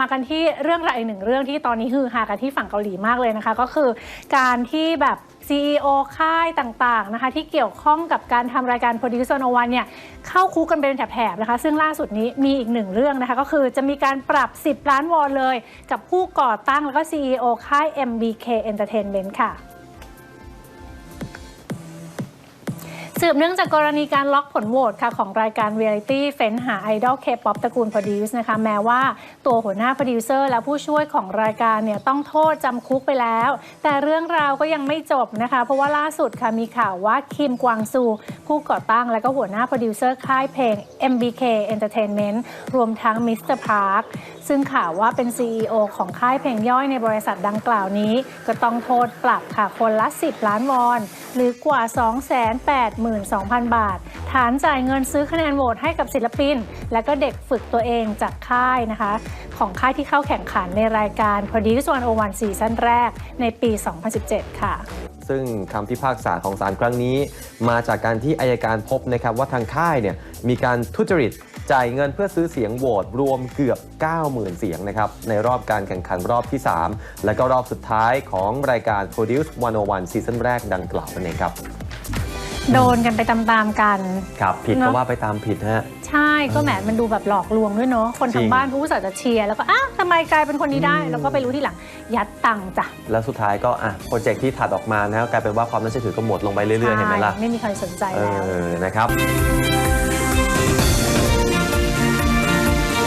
มากันที่เรื่องราวอีกหนึ่งเรื่องที่ตอนนี้ฮือฮากันที่ฝั่งเกาหลีมากเลยนะคะ ก็คือการที่แบบ CEO ค่ายต่างๆนะคะ ที่เกี่ยวข้องกับการทำรายการ Produce on One เนี่ยเข้าคุกกันเป็นแถบๆนะคะ ซึ่งล่าสุดนี้มีอีกหนึ่งเรื่องนะคะ ก็คือจะมีการปรับ 10 ล้านวอนเลย กับผู้ก่อตั้งแล้วก็ CEO ค่าย MBK Entertainment ค่ะ สืบเนื่องจากกรณีการล็อกผลโหวตค่ะของรายการเรียลิตี้เฟ้นหาไอดอลเคป๊อปตระกูล Produce นะคะแม้ว่าตัวหัวหน้าโปรดิวเซอร์และผู้ช่วยของรายการเนี่ยต้องโทษจำคุกไปแล้ว แต่เรื่องราวก็ยังไม่จบนะคะ เพราะว่าล่าสุดค่ะมีข่าวว่าคิมกวางซู ผู้ก่อตั้งและก็หัวหน้าโปรดิวเซอร์ค่ายเพลง MBK Entertainment รวมทั้ง Mr. Park ซึ่งข่าวว่าเป็น CEO ของค่ายเพลงย่อยในบริษัทดังกล่าวนี้ ก็ต้องโทษปรับค่ะคนละ 10 ล้านวอน หรือกว่า282,000 บาท ฐานจ่ายเงินซื้อคะแนนโหวตให้กับศิลปิน และก็เด็กฝึกตัวเองจากค่ายนะคะ ของค่ายที่เข้าแข่งขันในรายการ Produce 101ซีซั่นแรกในปี 2017 ค่ะซึ่งคำพิพากษาของศาลครั้งนี้ มาจากการที่อายการพบนะครับว่าทางค่ายเนี่ยมีการทุจริตจ่ายเงินเพื่อซื้อเสียงโหวตรวมเกือบ 90,000 เสียงนะครับในรอบการแข่งขันรอบที่ 3 และก็รอบสุดท้ายของรายการ Produce 101ซีซั่นแรกดังกล่าวนั่นเองครับ โดนกันไปตามๆกัน ครับผิดเนก็อะว่าไปตามผิดฮะ ใช่ก็แหมมันดูแบบหลอกลวงด้วยเนาะคนจริทางงบ้านเขาอุตส่าห์จะเชียร์แล้วก็อ้าวทำไมกลายเป็นคนนี้ได้อืมแล้วก็ไปรู้ที่หลังยัดตังค์จ้ะ แล้วสุดท้ายก็อะโปรเจกต์ที่ถัดออกมานะครับกลายเป็นว่าความน่าเชื่อถือก็หมดลงไปเรื่อยๆเห็นไหมล่ะใช่ไม่มีใครสนใจเอแล้วอนะครับ